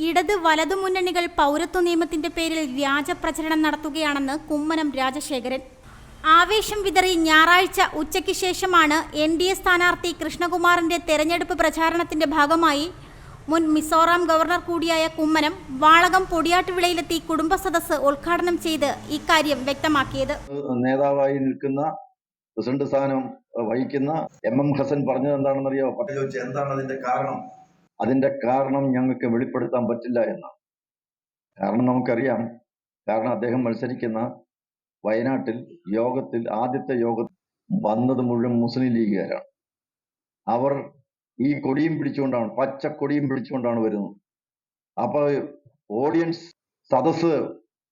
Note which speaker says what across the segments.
Speaker 1: ഇടത് വലതു മുന്നണികൾ പൗരത്വ നിയമത്തിന്റെ പേരിൽ വ്യാജ പ്രചരണം നടത്തുകയാണെന്ന് കുമ്മനം രാജശേഖരൻ. ആവേശം വിതറി ഞായറാഴ്ച ഉച്ചയ്ക്ക് ശേഷമാണ് എൻ ഡി എ സ്ഥാനാർത്ഥി കൃഷ്ണകുമാറിന്റെ തെരഞ്ഞെടുപ്പ് പ്രചാരണത്തിന്റെ ഭാഗമായി മുൻ മിസോറാം ഗവർണർ കൂടിയായ കുമ്മനം വാളകം പൊടിയാട്ടുവിളയിലെത്തി കുടുംബ സദസ്സ് ഉദ്ഘാടനം ചെയ്ത് ഇക്കാര്യം വ്യക്തമാക്കിയത്.
Speaker 2: നേതാവായി നിൽക്കുന്ന പ്രസിഡന്റ് സ്ഥാനം വഹിക്കുന്ന എം എം ഹസൻ പറഞ്ഞത് എന്താണെന്നറിയോ എന്താണ് അതിന്റെ കാരണം? അതിന്റെ കാരണം ഞങ്ങൾക്ക് വെളിപ്പെടുത്താൻ പറ്റില്ല എന്നാണ്. കാരണം നമുക്കറിയാം. കാരണം അദ്ദേഹം മത്സരിക്കുന്ന വയനാട്ടിൽ യോഗത്തിൽ ആദ്യത്തെ യോഗത്തിൽ വന്നത് മുഴുവൻ മുസ്ലിം ലീഗുകാരാണ്. അവർ ഈ കൊടിയും പിടിച്ചുകൊണ്ടാണ് പച്ച കൊടിയും പിടിച്ചുകൊണ്ടാണ് വരുന്നത്. അപ്പോൾ ഓഡിയൻസ് സദസ്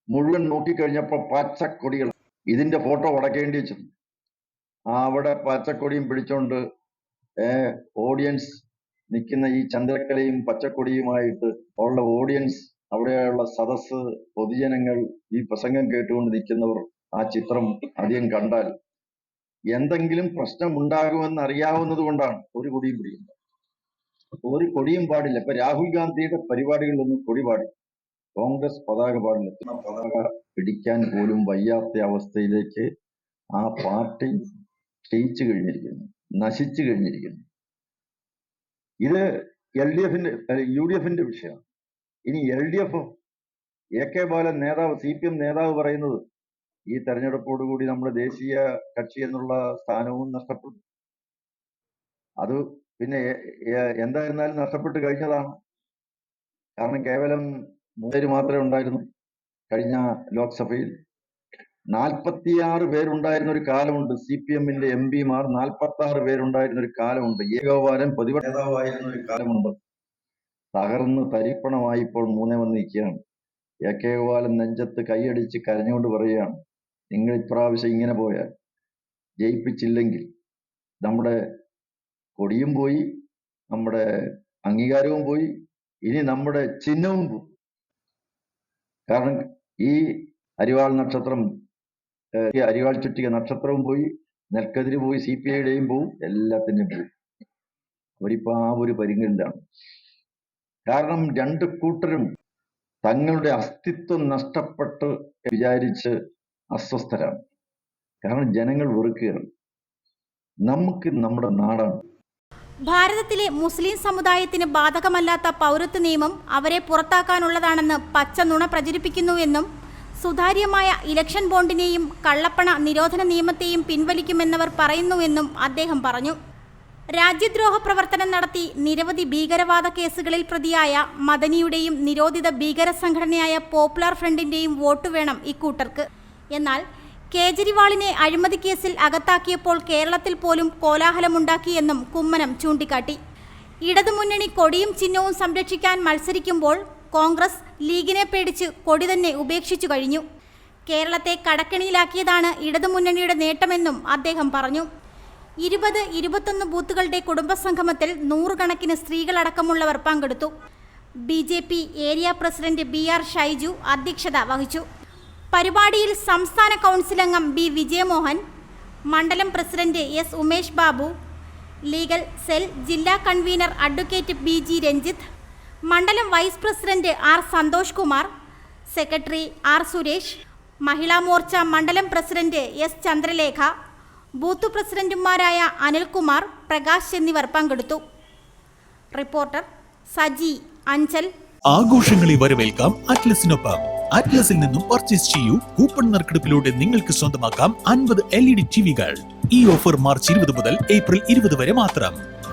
Speaker 2: മുഴുവൻ നോക്കിക്കഴിഞ്ഞപ്പോൾ പച്ചക്കൊടികൾ ഇതിന്റെ ഫോട്ടോ ഉടക്കേണ്ടി വെച്ചു അവിടെ പച്ചക്കൊടിയും പിടിച്ചോണ്ട് ഓഡിയൻസ് നിൽക്കുന്ന ഈ ചന്ദ്രക്കലയും പച്ചക്കൊടിയുമായിട്ട് ഉള്ള ഓഡിയൻസ് അവിടെയുള്ള സദസ്സ് പൊതുജനങ്ങൾ ഈ പ്രസംഗം കേട്ടുകൊണ്ട് നിൽക്കുന്നവർ ആ ചിത്രം അധികം കണ്ടാൽ എന്തെങ്കിലും പ്രശ്നം ഉണ്ടാകുമെന്ന് അറിയാവുന്നത് കൊണ്ടാണ് ഒരു കൊടിയും പിടിക്കുന്നത്. ഒരു കൊടിയും പാടില്ല. ഇപ്പൊ രാഹുൽ ഗാന്ധിയുടെ പരിപാടികളിലൊന്നും കൊടി പാടില്ല. കോൺഗ്രസ് പതാക പാടില്ല. പതാക പിടിക്കാൻ പോലും വയ്യാത്ത അവസ്ഥയിലേക്ക് ആ പാർട്ടി ക്ഷയിച്ചു കഴിഞ്ഞിരിക്കുന്നു. നശിച്ചു കഴിഞ്ഞിരിക്കുന്നു. ഇത് എൽ ഡി എഫിന്റെ യു ഡി എഫിന്റെ വിഷയമാണ്. ഇനി L D F A K Balan നേതാവ് സി പി എം നേതാവ് പറയുന്നത് ഈ തെരഞ്ഞെടുപ്പോടുകൂടി നമ്മുടെ ദേശീയ കക്ഷി എന്നുള്ള സ്ഥാനവും നഷ്ടപ്പെട്ടു അത് പിന്നെ എന്തായിരുന്നാലും നഷ്ടപ്പെട്ട് കഴിഞ്ഞതാണ്. കാരണം കേവലം മൂന്നേര് മാത്രമേ ഉണ്ടായിരുന്നു കഴിഞ്ഞ ലോക്സഭയിൽ. നാൽപ്പത്തിയാറ് പേരുണ്ടായിരുന്ന ഒരു കാലമുണ്ട്. സി പി എമ്മിന്റെ എം പിമാർ നാൽപ്പത്തി ആറ് പേരുണ്ടായിരുന്ന ഒരു കാലമുണ്ട്. ഏകോപാലം പ്രതിപക്ഷ നേതാവായിരുന്ന ഒരു കാലമുണ്ട്. തകർന്ന് തരിപ്പണമായി ഇപ്പോൾ മൂന്നേ വന്ന് നിൽക്കുകയാണ് എ കെ ഗോപാലൻ നെഞ്ചത്ത് കൈയടിച്ച് കരഞ്ഞുകൊണ്ട് പറയുകയാണ് നിങ്ങൾ ഇപ്രാവശ്യം ഇങ്ങനെ പോയാൽ ജയിപ്പിച്ചില്ലെങ്കിൽ നമ്മുടെ കൊടിയും പോയി നമ്മുടെ അംഗീകാരവും പോയി ഇനി നമ്മുടെ ചിഹ്നവും പോയി. കാരണം ഈ അരിവാൾ നക്ഷത്രം അരിവാൾ ചുറ്റിക നക്ഷത്രവും പോയി നെൽക്കതിര് പോയി സി പി ഐയുടെയും പോവും എല്ലാത്തിന്റെയും പോയി അവരിപ്പോ ആ ഒരു പരിങ്ങലിലാണ് കാരണം രണ്ട് കൂട്ടരും തങ്ങളുടെ അസ്തിത്വം നഷ്ടപ്പെട്ട് വിചാരിച്ച് അസ്വസ്ഥരാണ്. കാരണം ജനങ്ങൾ വെറുക്കുകയാണ്. നമുക്ക് നമ്മുടെ നാടാണ്.
Speaker 1: ഭാരതത്തിലെ മുസ്ലിം സമുദായത്തിന് ബാധകമല്ലാത്ത പൗരത്വ നിയമം അവരെ പുറത്താക്കാനുള്ളതാണെന്ന് പച്ച നുണ പ്രചരിപ്പിക്കുന്നുവെന്നും സുതാര്യമായ ഇലക്ഷൻ ബോണ്ടിനെയും കള്ളപ്പണ നിരോധന നിയമത്തെയും പിൻവലിക്കുമെന്നവർ പറയുന്നുവെന്നും അദ്ദേഹം പറഞ്ഞു. രാജ്യദ്രോഹ പ്രവർത്തനം നടത്തി നിരവധി ഭീകരവാദ കേസുകളിൽ പ്രതിയായ മദനിയുടെയും നിരോധിത ഭീകര സംഘടനയായ പോപ്പുലർ ഫ്രണ്ടിന്റെയും വോട്ട് വേണം ഇക്കൂട്ടർക്ക്. എന്നാൽ കേജ്രിവാളിനെ അഴിമതി കേസിൽ അകത്താക്കിയപ്പോൾ കേരളത്തിൽ പോലും കോലാഹലമുണ്ടാക്കിയെന്നും കുമ്മനം ചൂണ്ടിക്കാട്ടി. ഇടതുമുന്നണി കൊടിയും ചിഹ്നവും സംരക്ഷിക്കാൻ മത്സരിക്കുമ്പോൾ കോൺഗ്രസ് ലീഗിനെ പേടിച്ച് കൊടി തന്നെ ഉപേക്ഷിച്ചു കഴിഞ്ഞു. കേരളത്തെ കടക്കെണിയിലാക്കിയതാണ് ഇടതുമുന്നണിയുടെ നേട്ടമെന്നും അദ്ദേഹം പറഞ്ഞു. ഇരുപത് ഇരുപത്തൊന്ന് ബൂത്തുകളുടെ കുടുംബസംഗമത്തിൽ നൂറുകണക്കിന് സ്ത്രീകളടക്കമുള്ളവർ പങ്കെടുത്തു. B J P area president B R Shaiju അധ്യക്ഷത വഹിച്ചു. പരിപാടിയിൽ സംസ്ഥാന കൗൺസിൽ അംഗം ബി വിജയമോഹൻ മണ്ഡലം president S Umesh Babu legal cell ജില്ലാ convener advocate B G Ranjith മണ്ഡലം vice president R Santhosh Kumar secretary R Suresh Mahila Morcha മണ്ഡലം president S ചന്ദ്രലേഖ booth പ്രസിഡന്റുമാരായ അനിൽകുമാർ പ്രകാശ് എന്നിവർ പങ്കെടുത്തു. റിപ്പോർട്ടർ സജി അഞ്ചൽ.
Speaker 3: ആഘോഷങ്ങളെ വരവേൽക്കാം അറ്റ്ലസിനൊപ്പം. അറ്റ്ലസിൽ നിന്നും പർച്ചേസ് ചെയ്യൂ കൂപ്പൺ നറുക്കെടുപ്പിലൂടെ നിങ്ങൾക്ക് സ്വന്തമാക്കാം അൻപത് എൽ ഇ ഡി ടിവികൾ. ഈ ഓഫർ മാർച്ച് ഇരുപത് മുതൽ ഏപ്രിൽ ഇരുപത് വരെ മാത്രം.